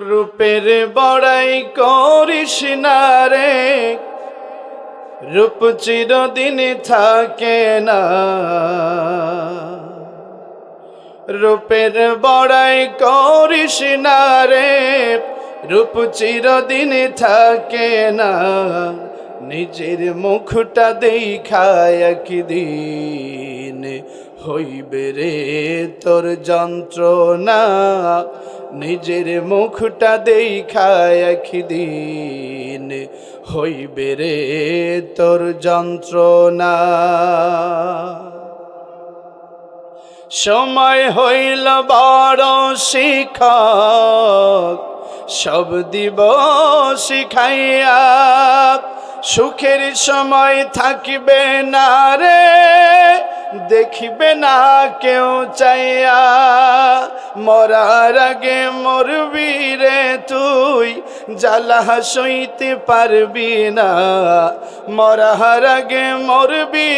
রূপের বড়াই করিস না রে। রূপ চিরদিন থাকে না। রূপের বড়াই করিস না রে। রূপ চিরদিন থাকে না। নিজের মুখটা দেখায় একদিন হইবে রে তোর যন্ত্রণা। নিজের মুখটা দেখায় একদিন হইবে রে তোর যন্ত্রণা। সময় হইল বড় শিক্ষক সব দিব শিখাইয়া। সুখের সময় থাকিবে না রে দেখিবে না কেউ চাইয়া। মরার আগে মরবি রে তুই জ্বালা সইতে পারবি না। মরার আগে মরবি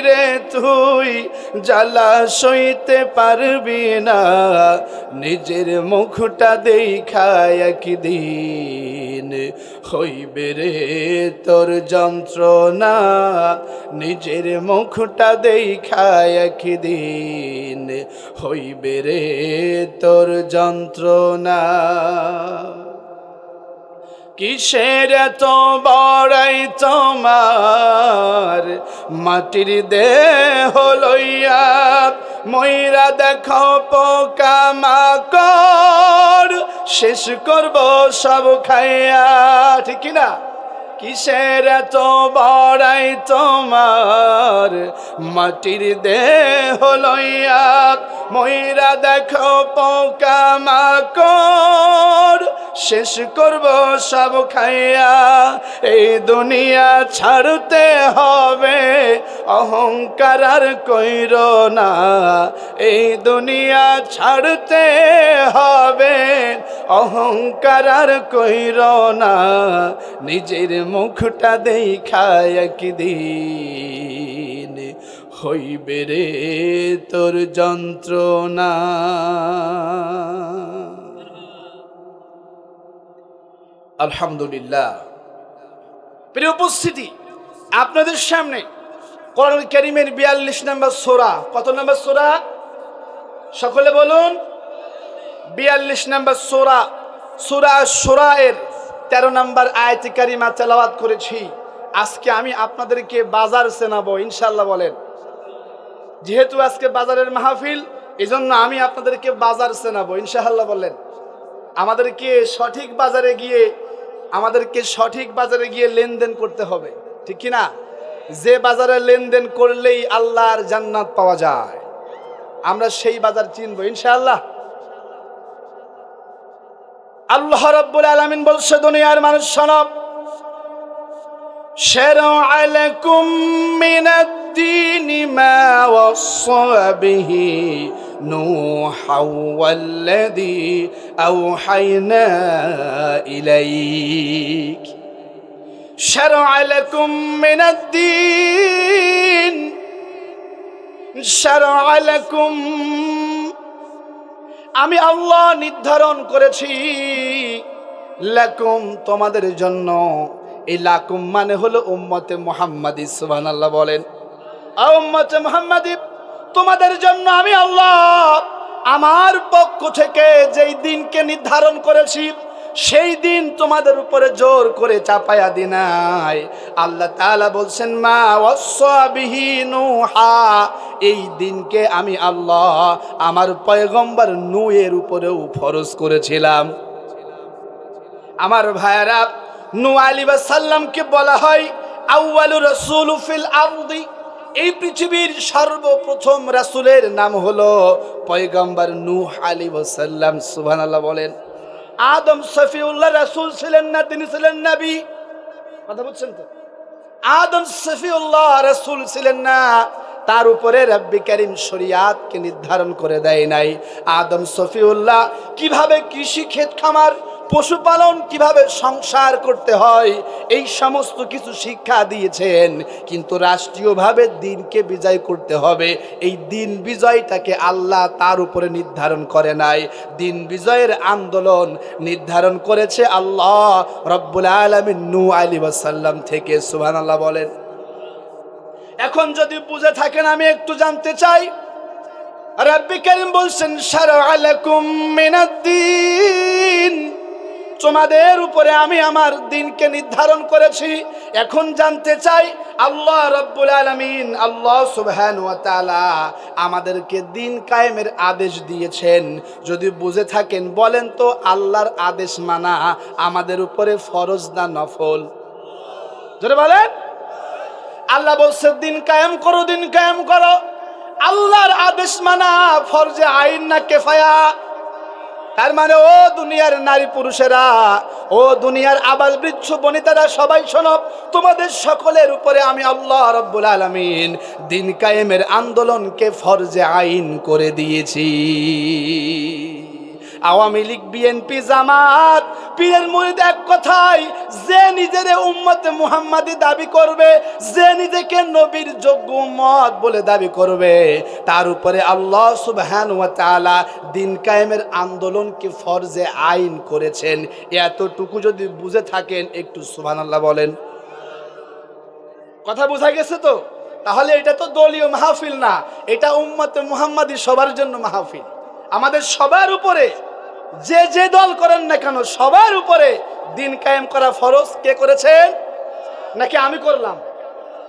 রে তুই। জ্বালা সইতে পারবি না। নিজের মুখটা দেখায় একদিন হইবে রে তোর যন্ত্রণা। নিজের মুখটা দেখায় একদিন হইবে রে তোর যন্ত্রণা। কিসের এত বড়াই তোমার? মাটির দেহ লইয়া ময়রা দেখো পোকা মাকড়। শেষ করব সব খাইয়া, ঠিক না কিসের তো বড়াই তোমার? মাটির দেহ লইয়া ময়রা দেখো পোকা মাকর শেষ করব সব খাইয়া, এই দুনিয়া ছাড়তে হবে অহংকার আর কইর না। এই দুনিয়া ছাড়তে হবে। অহংকার আর কইর না। নিজের মুখটা দেখায় একদিন হইবে রে তোর যন্ত্রণা। আলহামদুলিল্লাহ। প্রিয় উপস্থিতি, আপনাদের সামনে কোরআন করিমের বিয়াল্লিশ নম্বর সোরা। কত নম্বর সোরা? সকলে বলুন। বিয়াল্লিশ নম্বর সোরা। সুরা সোরা এর তেরো নম্বর আয়তি কারিমা তেলাওয়াত করেছি। আজকে আমি আপনাদেরকে বাজার চেনাবো ইনশাল্লাহ বলেন। যেহেতু আজকে বাজারের মাহফিল এই জন্য আমি আপনাদেরকে বাজার চেনাবো, ইনশাআল্লাহ বলেন। আমাদেরকে সঠিক বাজারে গিয়ে, আমাদেরকে সঠিক বাজারে গিয়ে লেনদেন করতে হবে, ঠিক কি না? যে বাজারে লেনদেন করলেই আল্লাহর জান্নাত পাওয়া যায় আমরা সেই বাজার চিনবো ইনশাআল্লাহ আল্লাহ রব্বুল আলামিন বলছে দুনিয়ার মানুষ সনব شرع لكم من الدين ما وصى به نوحا والذي أوحينا إليك شرع لكم من الدين شرع لكم আমি আল্লাহ নির্ধারণ করেছি লাকুম তোমাদের জন্য এই লাকুম মানে হলো উম্মতে মোহাম্মদি সুবাহ আল্লাহ বলেন আ উম্মতে মোহাম্মদি তোমাদের জন্য আমি আল্লাহ আমার পক্ষ থেকে যেই দিনকে নির্ধারণ করেছি সেই দিন তোমাদের উপরে জোর করে চাপায়া দিনাই আল্লাহ তাআলা বলছেন, মা ওয়াসাবিহিনুহা এই দিনকে আমি আল্লাহ আমার পয়গম্বর নূহের উপরেও ফরজ করেছিলাম। আমার ভাইয়ারা নু আলী সাল্লামকে বলা হয় আউয়ালু রসুল ফিল আউদি এই পৃথিবীর সর্বপ্রথম রাসূলের নাম হলো পয়গম্বর নূহ আলী সাল্লাম সুবহানাল্লাহ বলেন। আদম সফিউল্লাহ রাসুল ছিলেন না, তিনি ছিলেন নবী। কথা বুঝছেন তো? আদম সফিউল্লাহ রাসুল ছিলেন না, তার উপরে রব্বি করিম শরিয়াতকে নির্ধারণ করে দেয় নাই। আদম সফিউল্লাহ কীভাবে কৃষি ক্ষেত খামার পশুপালন কীভাবে সংসার করতে হয়, এই সমস্ত কিছু শিক্ষা দিয়েছেন। কিন্তু রাষ্ট্রীয়ভাবে দিনকে বিজয় করতে হবে। এই দিন বিজয়টাকে আল্লাহ তার উপরে নির্ধারণ করে নাই। দিন বিজয়ের আন্দোলন নির্ধারণ করেছে আল্লাহ রব্বুল আলমিন নু আলী ওয়াসাল্লাম থেকে সুহান আল্লাহ বলেন। এখন যদি বুঝে থাকেন, আমি একটু জানতে চাই। রব্বি করিম বলছেন সারা আলাকুম মিনাদ্দিন। তোমাদের উপরে আমি আমার দিনকে নির্ধারণ করেছি। এখন জানতে চাই, আল্লাহ রব্বুল আলমিন, আল্লাহ সুবহান আমাদেরকে দিন কায়েমের আদেশ দিয়েছেন। যদি বুঝে থাকেন, বলেন তো আল্লাহর আদেশ মানা আমাদের উপরে ফরজ না নফল? জোরে বলেন। আল্লাহ বলছে, দিন কায়েম করো, দিন কায়েম করো। আল্লাহর আদেশ মানা, ফরজে আইন না কেফায়া। তার মানে ও দুনিয়ার নারী পুরুষেরা, ও দুনিয়ার আবাল বৃক্ষ বনিতারা সবাই শোনব তোমাদের সকলের উপরে আমি আল্লাহ রব্বুল আলমিন দিন কায়েমের আন্দোলনকে ফরজে আইন করে দিয়েছি। আওয়ামী লীগ, বিএনপি, জামাত, পীরের মুরিদ এক কথাই যে নিজের উম্মতে মুহাম্মাদি দাবি করবে, যে নিজেকে নবীর যোগ্য উম্মত বলে দাবি করবে, তার উপরে আল্লাহ সুবহান ওয়া তাআলা দিন কায়েমের আন্দোলনকে ফরজে আইন করেছেন। এতটুকু যদি বুঝে থাকেন, একটু সুবহানাল্লাহ বলেন। কথা বোঝা গেছে তো? তাহলে এটা তো দলীয় মাহফিল না, এটা উম্মতে মুহাম্মাদি সবার জন্য মাহফিল। আমাদের সবার উপরে। যে যে দল করেন না কেন, সবার উপরে দিন কায়েম করা ফরজ। কে করেছেন? নাকি আমি করলাম?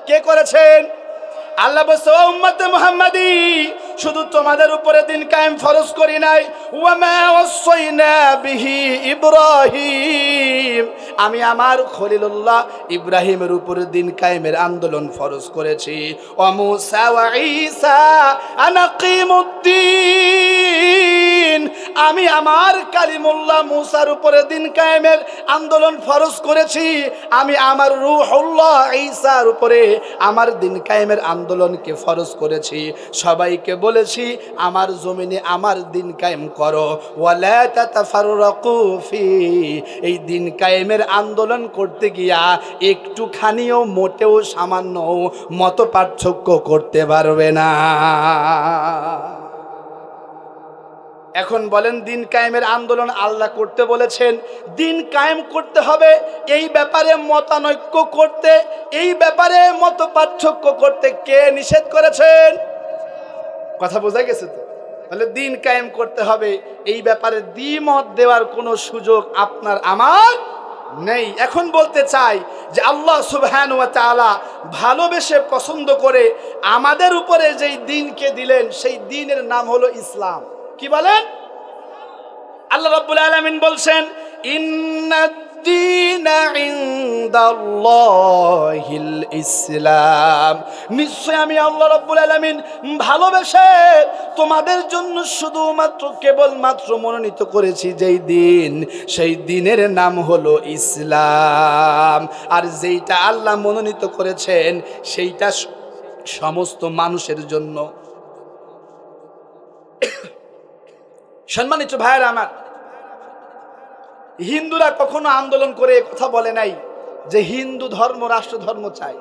কে করেছেন? আল্লাহ উম্মতে মুহাম্মাদি, শুধু তোমাদের উপরে দিন কায়েম ফরজ করি নাই। ইব্রাহিম। আমি আমার খলিলুল্লাহ ইব্রাহিমের উপরে দিন কায়েমের আন্দোলন ফরজ করেছি। ও মুসা ওয়া কিমুদ্দিন আমি আমার কালিমুল্লাহ মুসার উপরে দিন কায়েমের আন্দোলন ফরজ করেছি। আমি আমার রুহুল্লাহ ঈসার উপরে আমার দিন কায়েমের আন্দোলনকে ফরজ করেছি। সবাইকে বলেছি, আমার জমিনে আমার দিন কায়েম করো। ফি। এই দিন কায়েমের আন্দোলন করতে গিয়া একটুখানিও মোটেও সামান্য মত পার্থক্য করতে পারবে না। এখন বলেন, দিন কায়েমের আন্দোলন আল্লাহ করতে বলেছেন। দিন কায়েম করতে হবে, এই ব্যাপারে মতানৈক্য করতে, এই ব্যাপারে মত পার্থক্য করতে কে নিষেধ করেছেন? কথা বোঝা গেছে তো? তাহলে দিন কায়েম করতে হবে, এই ব্যাপারে দ্বিমত দেওয়ার কোনো সুযোগ আপনার, আমার নেই। এখন বলতে চাই যে আল্লাহ সুবহান ওয়া তাআলা ভালোবেসে পছন্দ করে আমাদের উপরে যেই দিনকে দিলেন, সেই দিনের নাম হলো ইসলাম। কি বলেন? আল্লাহ রাব্বুল আলামিন বলছেন ইসলাম। নিশ্চয় আমি আল্লাহ রাব্বুল আলামিন ভালোবেসে তোমাদের জন্য শুধুমাত্র কেবলমাত্র মনোনীত করেছি যেই দিন। সেই দিনের নাম হলো ইসলাম। আর যেইটা আল্লাহ মনোনীত করেছেন, সেইটা সমস্ত মানুষের জন্য। সম্মানিত ভাইয়ের আমার, হিন্দুরা কখনো আন্দোলন করে কথা বলে নাই যে হিন্দু ধর্ম, রাষ্ট্র ধর্ম চাই।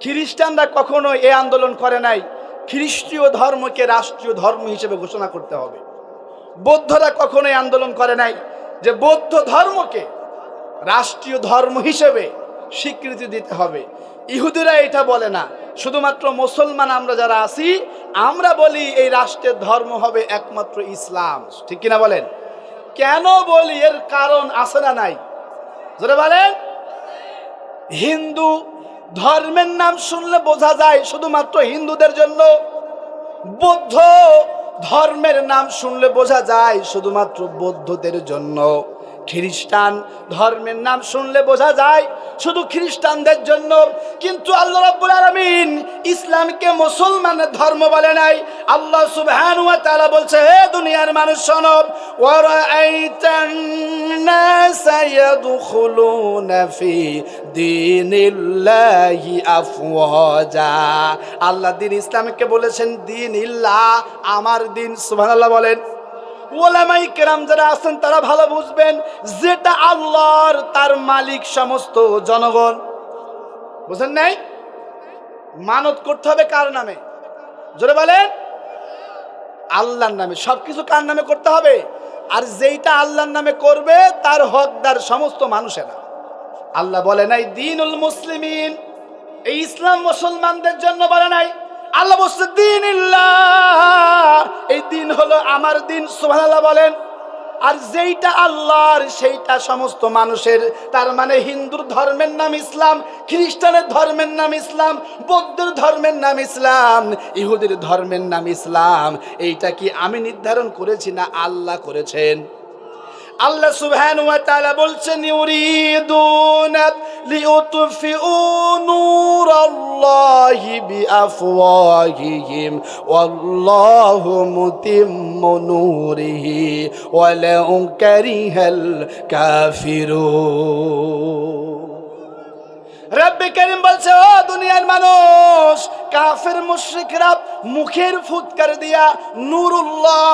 খ্রিস্টানরা কখনো এ আন্দোলন করে নাই, খ্রিস্টীয় ধর্মকে রাষ্ট্রীয় ধর্ম হিসেবে ঘোষণা করতে হবে। বৌদ্ধরা কখনো আন্দোলন করে নাই যে বৌদ্ধ ধর্মকে রাষ্ট্রীয় ধর্ম হিসেবে স্বীকৃতি দিতে হবে। ইহুদিরা এটা বলে না। শুধুমাত্র মুসলমান আমরা যারা আছি আমরা বলি এই রাষ্ট্রের ধর্ম হবে একমাত্র ইসলাম। ঠিক কিনা বলেন? কেন বলি? এর কারণ আছে না নাই? যেটা বলেন। হিন্দু ধর্মের নাম শুনলে বোঝা যায় শুধুমাত্র হিন্দুদের জন্য। বৌদ্ধ ধর্মের নাম শুনলে বোঝা যায় শুধুমাত্র বৌদ্ধদের জন্য। খ্রিস্টান ধর্মের নাম শুনলে বোঝা যায়, শুধু খ্রিস্টানদের জন্য। কিন্তু আল্লাহ রাব্বুল আলামিন ইসলামকে মুসলমানের ধর্ম বলে নাই। আল্লাহ সুবহানাহু ওয়া তাআলা বলছে, হে দুনিয়ার মানুষ, শোনো ওয়া রাআইতান ইয়াদখুলুনা ফি দীনিল্লাহি আফওয়াজা। আল্লাহ দিন ইসলামকে বলেছেন দিন ইল্লাহ আমার দিন। সুবহানাল্লাহ বলেন। ওলামাই কেরাম যারা আছেন, তারা ভালো বুঝবেন যেটা আল্লাহর, তার মালিক সমস্ত জনগণ। বুঝেন নাই? মানত করতে হবে কার নামে? জোরে বলেন। আল্লাহর নামে। সবকিছু কার নামে করতে হবে? আর যেইটা আল্লাহর নামে করবে, তার হকদার সমস্ত মানুষেরা। আল্লাহ বলে নাই, দিনুল মুসলিমিন। এই ইসলাম মুসলমানদের জন্য বলে নাই। আল্লাহ বলছে, দিন এই দিন হলো আমার দিন, সুবহানাল্লাহ বলেন। আর যেইটা আল্লাহর, সেইটা সমস্ত মানুষের। তার মানে হিন্দুর ধর্মের নাম ইসলাম, খ্রিস্টানের ধর্মের নাম ইসলাম, বৌদ্ধের ধর্মের নাম ইসলাম, ইহুদের ধর্মের নাম ইসলাম। এইটা কি আমি নির্ধারণ করেছি না আল্লাহ করেছেন? আল্লাহ সুবহানাহু ওয়া তাআলা বলছেন ইউরিদুনা লিউতফিউ নূরাল্লাহি বিআফওয়াহিহিম ওয়াল্লাহু মুতিম্মু নূরিহি ওয়ালাউ কারিহাল কাফিরুন রব্বে করিম বলছে, ও দুনিয়ার মানুষ, কাফের মুশরিকরা মুখের ফুৎকার দিয়া নূরুল্লাহ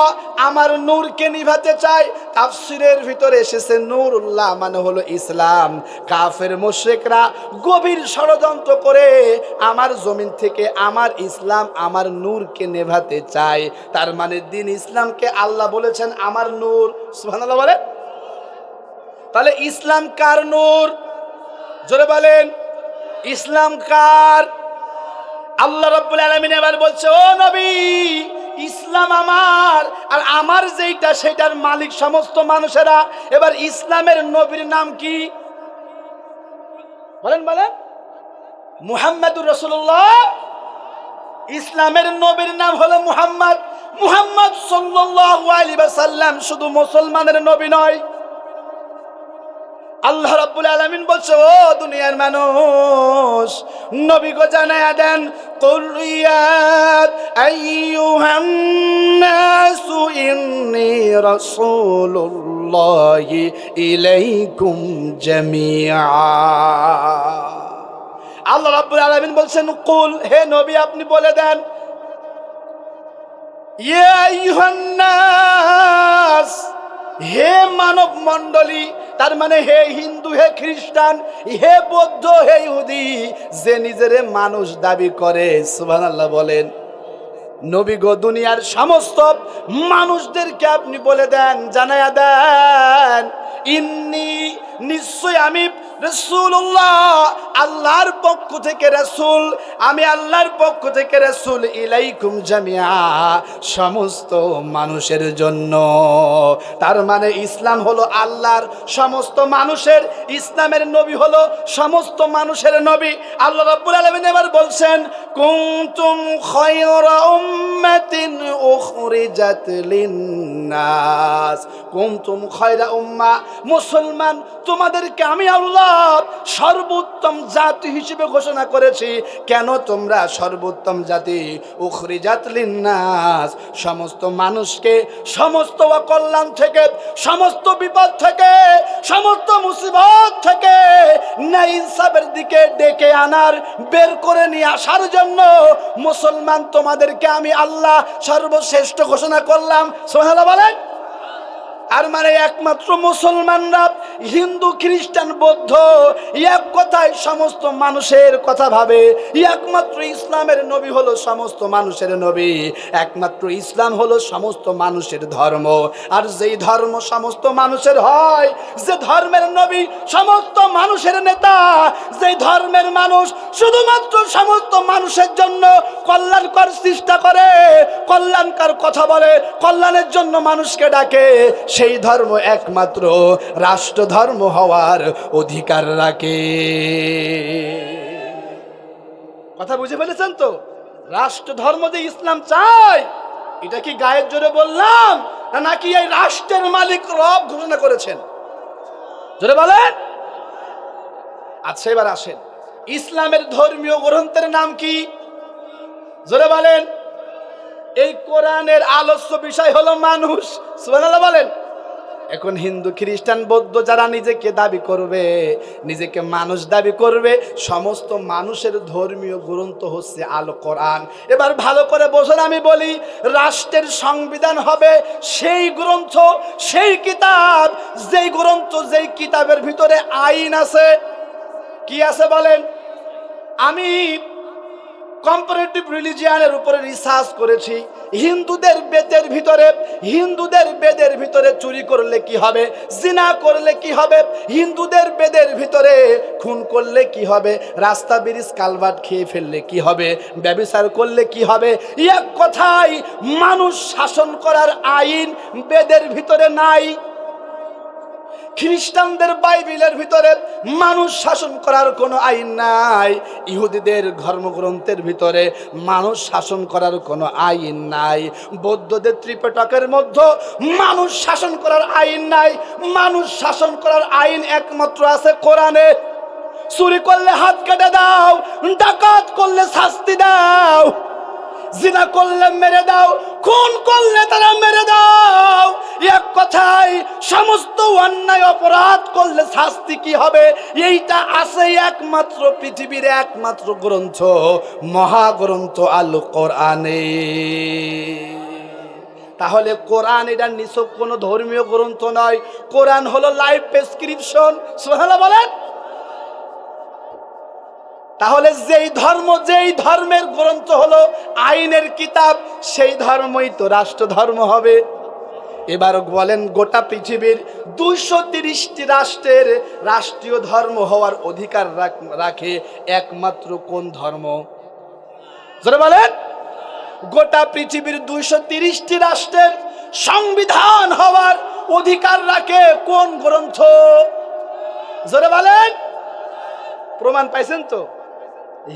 আমার নূরকে নিভাতে চায়। তাফসিরের ভিতরে এসেছে, নূরুল্লাহ মানে হলো ইসলাম। কাফের মুশরিকরা গভীর ষড়যন্ত্র করে আমার জমিন থেকে আমার ইসলাম আমার নূরকে নেভাতে চায়। তার মানে দিন ইসলামকে আল্লাহ বলেছেন, আমার নূর। সুবহানাল্লাহ বলে তাহলে ইসলাম কার নূর? জোরে বলেন। ইসলাম কার? আল্লাহ রাব্বুল আলামিন এবার বলছে, ও নবী, ইসলাম আমার, আর আমার যেইটা, সেটার মালিক সমস্ত মানুষেরা। এবার ইসলামের নবীর নাম কি? বলেন বলেন। মুহাম্মাদুর রসুল্লাহ ইসলামের নবীর নাম হলো মুহাম্মদ। মুহাম্মদ সাল্লাল্লাহু আলাইহি ওয়াসাল্লাম শুধু মুসলমানের নবী নয়। আল্লাহ রাব্বুল আলামিন বলছে, ও দুনিয়ার মানুষ, নবী গো জানায়া দেন, কুল ইয়া আইয়ুহান নাসু ইন্নী রাসূলুল্লাহি ইলাইকুম জামিআ। আল্লাহ রাব্বুল আলামিন বলছেন, কুল, হে নবী, আপনি বলে দেন, ইয়া আইয়ুহান নাস হে মানব মণ্ডলী তার মানে হে হিন্দু, হে খ্রিস্টান, হে বৌদ্ধ, হে ইহুদি, যে নিজের মানুষ দাবি করে, সুবহানাল্লাহ বলেন। নবী গো, দুনিয়ার সমস্ত মানুষদেরকে আপনি বলে দেন, জানায়া দেন, ইন্নি নিশ্চয় আমি রসুল্লাহ আল্লাহর পক্ষ থেকে রসুল, আমি আল্লাহর পক্ষ থেকে রসুল ইলাইকুম জামিয়া সমস্ত মানুষের জন্য। তার মানে ইসলাম হলো আল্লাহর সমস্ত মানুষের, ইসলামের নবী হলো সমস্ত মানুষের নবী। আল্লাহ রাব্বুল আলামিন এবার বলছেন, কুনতুম খায়রা উম্মাতিন উখরিজাত লিন্নাস। কুনতুম খায়রা উম্মাহ মুসলমান, তোমাদেরকে আমি আল্লাহ সর্বোত্তম জাতি হিসেবে ঘোষণা করেছি। কেন তোমরা সর্বোত্তম জাতি? উখরিজাত লিন্নাস। সমস্ত মানুষকে, সমস্ত অকল্যাণ থেকে, সমস্ত বিপদ থেকে, সমস্ত মুসিবত থেকে ন্যায় ইনসাফের দিকে ডেকে আনার, বের করে নিয়ে আসার জন্য মুসলমান তোমাদেরকে আমি আল্লাহ সর্বশ্রেষ্ঠ ঘোষণা করলাম। সোহেলা বলেন। আর মানে একমাত্র মুসলমানরা হিন্দু, খ্রিস্টান, বৌদ্ধ, এক কথায় সমস্ত মানুষের কথা ভাবে। একমাত্র ইসলামের নবী হলো সমস্ত মানুষের নবী। একমাত্র ইসলাম হলো সমস্ত মানুষের ধর্ম। আর যেই ধর্ম সমস্ত মানুষের হয়, যে ধর্মের নবী সমস্ত মানুষের নেতা, যেই ধর্মের মানুষ শুধুমাত্র সমস্ত মানুষের জন্য কল্যাণকর চেষ্টা করে, কল্যাণকার কথা বলে, কল্যাণের জন্য মানুষকে ডাকে সেই ধর্ম একমাত্র রাষ্ট্র ধর্ম হওয়ার অধিকার রাখে। কথা বুঝে ফেলেছেন তো? রাষ্ট্র ধর্ম যে ইসলাম চায় এটা কি গায়ের জোরে বললাম? না নাকি এই রাষ্ট্রের মালিক রব ঘোষণা করেছেন? জোরে বলেন। আচ্ছা এবার আসেন। ইসলামের ধর্মীয় গ্রন্থের নাম কি? জোরে বলেন। এই কোরআনের আলস্য বিষয় হলো মানুষ। বলেন। এখন হিন্দু, খ্রিস্টান, বৌদ্ধ যারা নিজেকে দাবি করবে, নিজেকে মানুষ দাবি করবে, সমস্ত মানুষের ধর্মীয় গ্রন্থ হচ্ছে আল কোরআন এবার ভালো করে বোঝেন, আমি বলি রাষ্ট্রের সংবিধান হবে সেই গ্রন্থ, সেই কিতাব, যেই গ্রন্থ, যেই কিতাবের ভিতরে আইন আছে। কি আছে বলেন? আমি কম্পারেটিভ রিলিজিয়ানের উপরে রিসার্চ করেছি। হিন্দুদের বেদের ভিতরে, হিন্দুদের বেদের ভিতরে চুরি করলে কি হবে? জিনা করলে কি হবে? হিন্দুদের বেদের ভিতরে খুন করলে কি হবে? রাস্তা ব্রিজ কালভার্ট খেয়ে ফেললে কি হবে? ব্যবসার করলে কি হবে? এক কথাই মানুষ শাসন করার আইন বেদের ভিতরে নাই। খ্রিস্টানদের বাইবেলের ভিতরে মানুষ শাসন করার কোনো আইন নাই। ইহুদিদের ধর্মগ্রন্থের ভিতরে মানুষ শাসন করার কোনো আইন নাই। বৌদ্ধদের ত্রিপেটকের মধ্যে মানুষ শাসন করার আইন নাই। মানুষ শাসন করার আইন একমাত্র আছে কোরআনে। চুরি করলে হাত কেটে দাও, ডাকাত করলে শাস্তি দাও, জিনা করলে মেরে দাও, খুন করলে তারা মেরে দাও। সমস্ত অন্যায় অপরাধ করলে শাস্তি কি হবে? এইটা আছে একমাত্র পৃথিবীর একমাত্র গ্রন্থ, মহাগ্রন্থ আল কোরআনে। তাহলে কোরআন এটা নিছক কোনো ধর্মীয় গ্রন্থ নয়। কোরআন হলো লাইফ প্রেসক্রিপশন সোহানা বলেন। তাহলে যেই ধর্ম, যেই ধর্মের গ্রন্থ হলো আইনের কিতাব, সেই ধর্মই তো রাষ্ট্র ধর্ম হবে। এবার বলেন গোটা পৃথিবীর দুইশো তিরিশটি রাষ্ট্রের রাষ্ট্রীয় ধর্ম হওয়ার অধিকার রাখ- একমাত্র কোন ধর্ম? বলেন। গোটা পৃথিবীর দুইশো তিরিশটি রাষ্ট্রের সংবিধান হওয়ার অধিকার রাখে কোন গ্রন্থ? জোরে বলেন। প্রমাণ পাইছেন তো?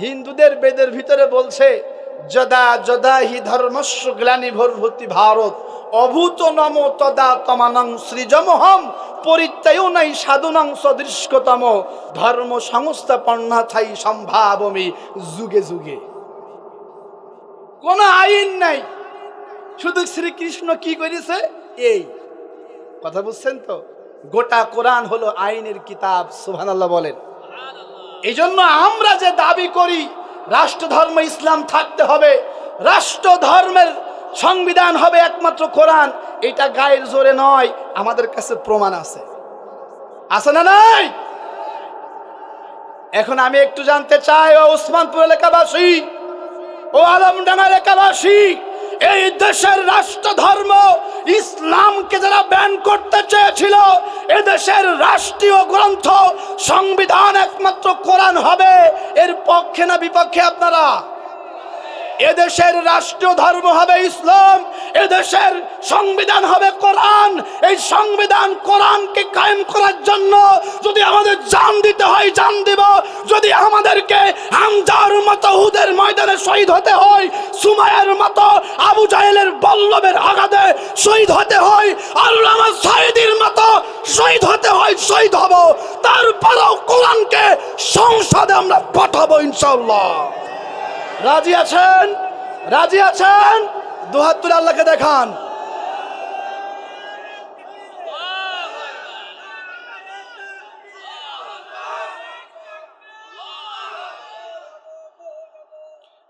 হিন্দুদের বেদের ভিতরে বলছে, যদা যদা হি ধর্মস্ব গ্লানি ভর্ভূতি ভারত। অভূত নম তদা তমানং সৃজমহম, পরিত্যায় নাই সাধুনাং সদৃশ্যতম ধর্ম সংস্থাপন্না থাই সম্ভাবমি, যুগে যুগে। কোন আইন নাই। শুধু শ্রীকৃষ্ণ কি করেছে? এই। কথা বুঝছেন তো? গোটা কোরআন হলো আইনের কিতাব, সুবহানাল্লাহ বলেন। এই জন্য আমরা যে দাবি করি রাষ্ট্র ধর্ম ইসলাম থাকতে হবে। রাষ্ট্র ধর্মের সংবিধান হবে একমাত্র কোরআন। এটা গায়ের জোরে নয়, আমাদের কাছে প্রমাণ আছে। আছে না নাই? এখন আমি একটু জানতে চাই, ও ওসমানপুর এলাকাবাসী, ও আলমডাঙ্গা এলাকাবাসী, এই দেশের রাষ্ট্র ধর্ম ইসলামকে যারা ব্যান করতে চেয়েছিল, এদেশের রাষ্ট্রীয় গ্রন্থ, সংবিধান একমাত্র কোরআন হবে। এর পক্ষে না বিপক্ষে আপনারা? এদেশের রাষ্ট্রীয় ধর্ম হবে ইসলাম, এদেশের সংবিধান হবে কোরআন। এই সংবিধান কোরআনকে কায়েম করার জন্য যদি আমাদের জান দিতে হয়, জান দিব। যদি আমাদেরকে হামজার মতো, হুদের ময়দানে শহীদ হতে হয় সুমায়ের মতো, আবু জাহেলের বল্লভের আঘাতে শহীদ হতে হয়, আল্লামা সাইদির মতো শহীদ হতে হয়, শহীদ হব। তারপরেও কোরআনকে সংসদে আমরা পাঠাবো ইনশাল্লাহ রাজি আছেন? রাজি আছেন? দুহাত তুলে আল্লাহকে দেখান।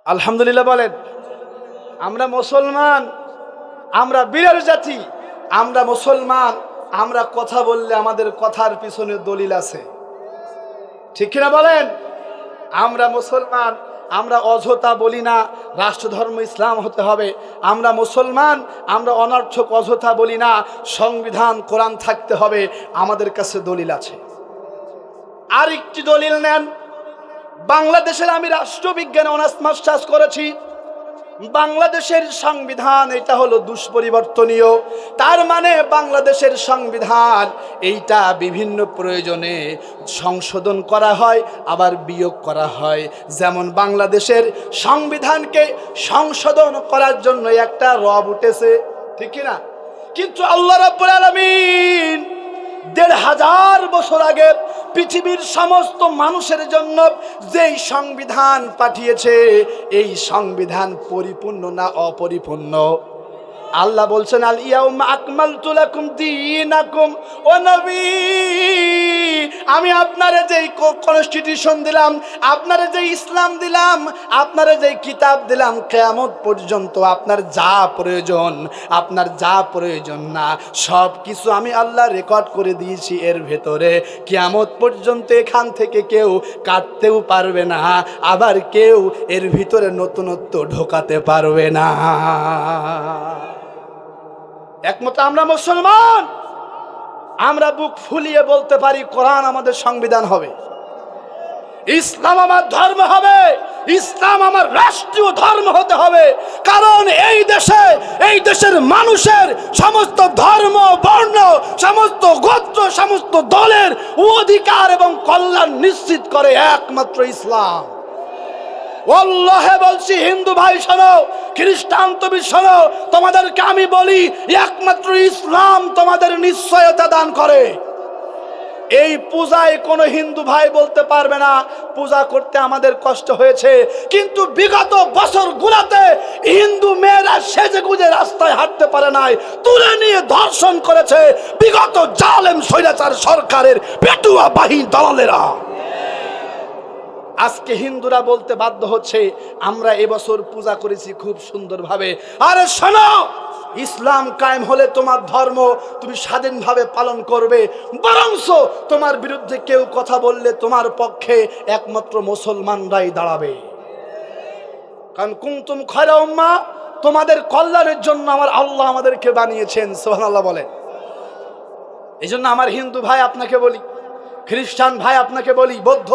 আলহামদুলিল্লাহ বলেন, আমরা মুসলমান, আমরা বীরের জাতি, আমরা মুসলমান, আমরা কথা বললে আমাদের কথার পিছনে দলিল আছে। ঠিক কিনা বলেন? আমরা মুসলমান আমরা অযথা বলি না, রাষ্ট্রধর্ম ইসলাম হতে হবে। আমরা মুসলমান, আমরা অনার্থক, অযথা বলি না, সংবিধান, কোরআন থাকতে হবে। আমাদের কাছে দলিল আছে। আরেকটি দলিল নেন। বাংলাদেশের আমি রাষ্ট্রবিজ্ঞানে অনার্স মাস্টার্স করেছি। বাংলাদেশের সংবিধান, এটা হলো দুষ্পরিবর্তনীয়। তার মানে বাংলাদেশের সংবিধান, এইটা বিভিন্ন প্রয়োজনে সংশোধন করা হয়, আবার বিয়োগ করা হয়। যেমন বাংলাদেশের সংবিধানকে সংশোধন করার জন্য একটা রব উঠেছে, ঠিক না কিন্তু আল্লাহ রাব্বুল আলামিন দেড় হাজার বছর আগে পৃথিবীর সমস্ত মানুষের জন্য যেই সংবিধান পাঠিয়েছে, এই সংবিধান পরিপূর্ণ না অপরিপূর্ণ? আল্লাহ বলছেন, আল ইয়াউমা আকমালতু লাকুম দীনাকুম, ও নবী, আমি আপনারে যেই কনস্টিটিউশন দিলাম, আপনারে যে ইসলাম দিলাম, আপনারে যেই কিতাব দিলাম, কেয়ামত পর্যন্ত আপনার যা প্রয়োজন, আপনার যা প্রয়োজন না সব কিছু আমি আল্লাহ রেকর্ড করে দিয়েছি এর ভেতরে। কেয়ামত পর্যন্ত এখান থেকে কেউ কাটতেও পারবে না, আবার কেউ এর ভিতরে নতুনত্ব ঢোকাতে পারবে না। একমত, আমরা মুসলমান। আমরা বুক ফুলিয়ে বলতে পারি, কোরআন আমাদের সংবিধান হবে। ইসলাম আমার ধর্ম হবে, ইসলাম আমার রাষ্ট্রীয় ধর্ম হতে হবে। কারণ এই দেশে, এই দেশের মানুষের সমস্ত ধর্ম, বর্ণ, সমস্ত গোত্র, সমস্ত দলের অধিকার এবং কল্যাণ নিশ্চিত করে একমাত্র ইসলাম। অল্লাহে বলছি, হিন্দু ভাই শোনো, খ্রিস্টান তুমি শোনো, তোমাদেরকে আমি বলি, একমাত্র ইসলাম তোমাদের নিশ্চয়তা দান করে। এই পূজায় কোনো হিন্দু ভাই বলতে পারবে না, পূজা করতে আমাদের কষ্ট হয়েছে, কিন্তু বিগত বছর গুলাতে হিন্দু মেয়েরা সেজে গুজে রাস্তায় হাঁটতে পারে নাই, তুলে নিয়ে ধর্ষণ করেছে বিগত জালেম স্বৈরাচার সরকারের পেটুয়া বাহিনী দলালেরা। আজকে হিন্দুরা বলতে বাধ্য হচ্ছে, আমরা এবছর পূজা করেছি খুব সুন্দরভাবে। আরে শোনো, ইসলাম কায়েম হলে তোমার ধর্ম তুমি স্বাধীনভাবে পালন করবে। বরংস তোমার বিরুদ্ধে কেউ কথা বললে তোমার পক্ষে একমাত্র মুসলমানরাই দাঁড়াবে। কারণ কুমতুম খয়রা উম্মা, তোমাদের কল্যাণের জন্য আমার আল্লাহ আমাদেরকে বানিয়েছেন সোহান আল্লাহ বলেন। এই জন্য আমার হিন্দু ভাই আপনাকে বলি, খ্রিস্টান ভাই আপনাকে বলি, বৌদ্ধ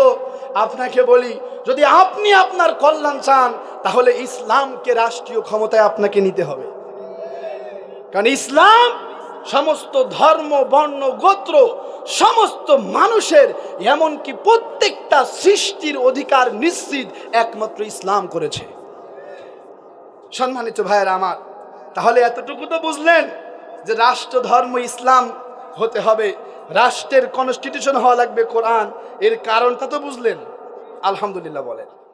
আপনাকে বলি, যদি আপনি আপনার কল্যাণ চান, তাহলে ইসলামকে রাষ্ট্রীয় ক্ষমতায় আপনাকে নিতে হবে। কারণ ইসলাম সমস্ত ধর্ম, বর্ণ, গোত্র, সমস্ত মানুষের, এমনকি প্রত্যেকটা সৃষ্টির অধিকার নিশ্চিত একমাত্র ইসলাম করেছে। সম্মানিত ভাইয়ের আমার, তাহলে এতটুকু তো বুঝলেন যে রাষ্ট্র ধর্ম ইসলাম হতে হবে। রাষ্ট্রের কনস্টিটিউশন হওয়া লাগবে কোরআন। এর কারণটা তো বুঝলেন। আলহামদুলিল্লাহ বলেন।